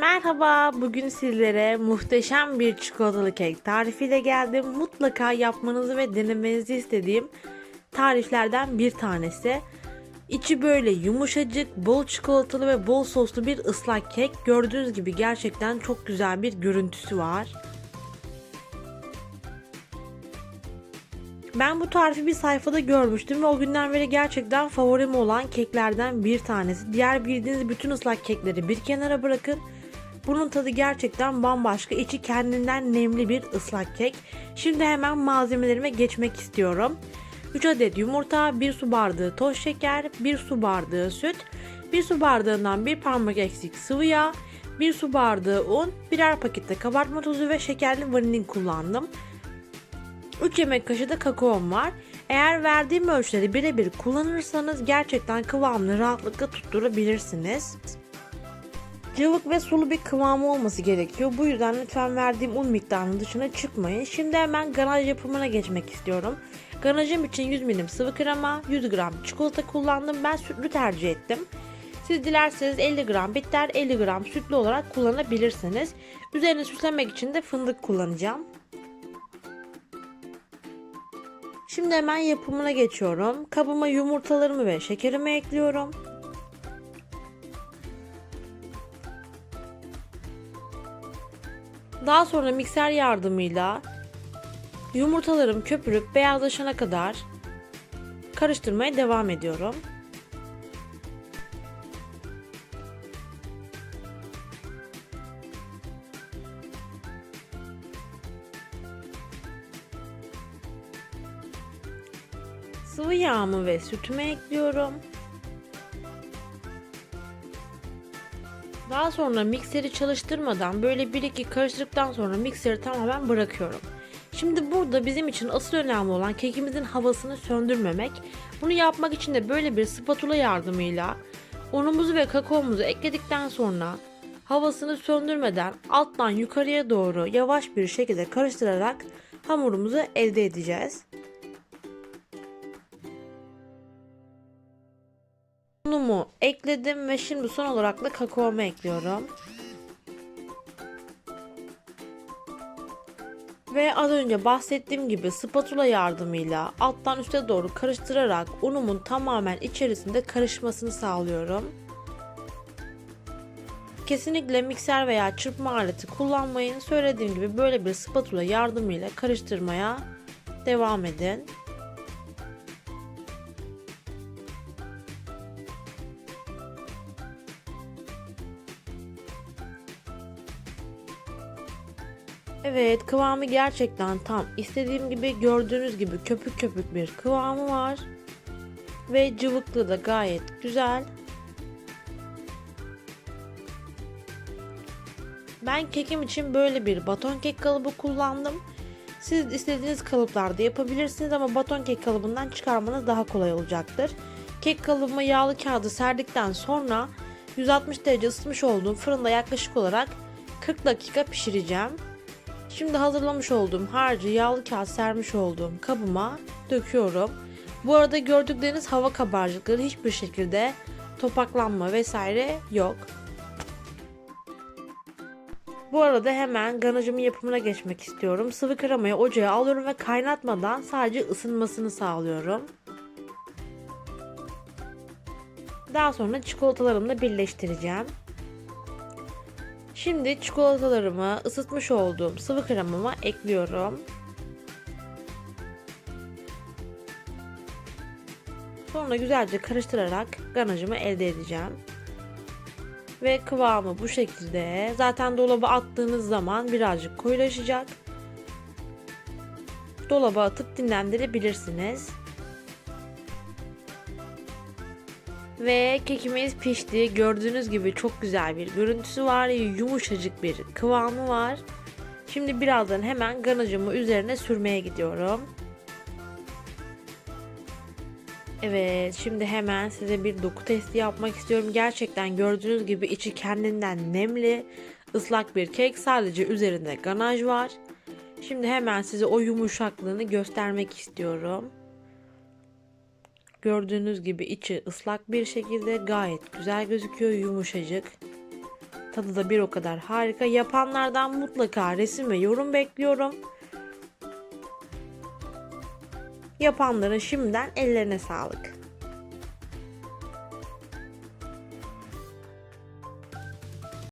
Merhaba, bugün sizlere muhteşem bir çikolatalı kek tarifiyle geldim. Mutlaka yapmanızı ve denemenizi istediğim tariflerden bir tanesi. İçi böyle yumuşacık, bol çikolatalı ve bol soslu bir ıslak kek. Gördüğünüz gibi gerçekten çok güzel bir görüntüsü var. Ben bu tarifi bir sayfada görmüştüm ve o günden beri gerçekten favorim olan keklerden bir tanesi. Diğer bildiğiniz bütün ıslak kekleri bir kenara bırakın. Bunun tadı gerçekten bambaşka. İçi kendinden nemli bir ıslak kek. Şimdi hemen malzemelerime geçmek istiyorum. 3 adet yumurta, 1 su bardağı toz şeker, 1 su bardağı süt, 1 su bardağından 1 parmak eksik sıvı yağ, 1 su bardağı un, birer pakette kabartma tozu ve şekerli vanilin kullandım. 3 yemek kaşığı da kakaom var. Eğer verdiğim ölçüleri birebir kullanırsanız gerçekten kıvamını rahatlıkla tutturabilirsiniz. Cıvık ve sulu bir kıvamı olması gerekiyor. Bu yüzden lütfen verdiğim un miktarının dışına çıkmayın. Şimdi hemen ganaj yapımına geçmek istiyorum. Ganajım için 100 milim sıvı krema, 100 gram çikolata kullandım. Ben sütlü tercih ettim. Siz dilerseniz 50 gram bitter, 50 gram sütlü olarak kullanabilirsiniz. Üzerine süslemek için de fındık kullanacağım. Şimdi hemen yapımına geçiyorum. Kabıma yumurtalarımı ve şekerimi ekliyorum. Daha sonra mikser yardımıyla yumurtalarım köpürüp beyazlaşana kadar karıştırmaya devam ediyorum. Sıvı yağımı ve sütümü ekliyorum. Daha sonra mikseri çalıştırmadan böyle 1-2 karıştırdıktan sonra mikseri tamamen bırakıyorum. Şimdi burada bizim için asıl önemli olan kekimizin havasını söndürmemek. Bunu yapmak için de böyle bir spatula yardımıyla unumuzu ve kakaomuzu ekledikten sonra havasını söndürmeden alttan yukarıya doğru yavaş bir şekilde karıştırarak hamurumuzu elde edeceğiz. Unumu ekledim ve şimdi son olarak da kakaomu ekliyorum. Ve az önce bahsettiğim gibi spatula yardımıyla alttan üste doğru karıştırarak unumun tamamen içerisinde karışmasını sağlıyorum. Kesinlikle mikser veya çırpma aleti kullanmayın. Söylediğim gibi böyle bir spatula yardımıyla karıştırmaya devam edin. Evet kıvamı gerçekten tam istediğim gibi gördüğünüz gibi köpük köpük bir kıvamı var. Ve cıvıklı da gayet güzel. Ben kekim için böyle bir baton kek kalıbı kullandım. Siz istediğiniz kalıplarda yapabilirsiniz ama baton kek kalıbından çıkarmanız daha kolay olacaktır. Kek kalıbıma yağlı kağıdı serdikten sonra 160 derece ısıtmış olduğum fırında yaklaşık olarak 40 dakika pişireceğim. Şimdi hazırlamış olduğum harcı yağlı kağıt sermiş olduğum kabıma döküyorum. Bu arada gördükleriniz hava kabarcıkları hiçbir şekilde topaklanma vesaire yok. Bu arada hemen ganajımın yapımına geçmek istiyorum. Sıvı kremayı ocağa alıyorum ve kaynatmadan sadece ısınmasını sağlıyorum. Daha sonra çikolatalarımla birleştireceğim. Şimdi çikolatalarımı ısıtmış olduğum sıvı kremama ekliyorum. Sonra güzelce karıştırarak ganajımı elde edeceğim. Ve kıvamı bu şekilde. Zaten dolaba attığınız zaman birazcık koyulaşacak. Dolaba atıp dinlendirebilirsiniz. Ve kekimiz pişti. Gördüğünüz gibi çok güzel bir görüntüsü var. Yumuşacık bir kıvamı var. Şimdi birazdan hemen ganajımı üzerine sürmeye gidiyorum. Evet şimdi hemen size bir doku testi yapmak istiyorum. Gerçekten gördüğünüz gibi içi kendinden nemli, ıslak bir kek. Sadece üzerinde ganaj var. Şimdi hemen size o yumuşaklığını göstermek istiyorum. Gördüğünüz gibi içi ıslak bir şekilde gayet güzel gözüküyor yumuşacık. Tadı da bir o kadar harika. Yapanlardan mutlaka resim ve yorum bekliyorum. Yapanların şimdiden ellerine sağlık.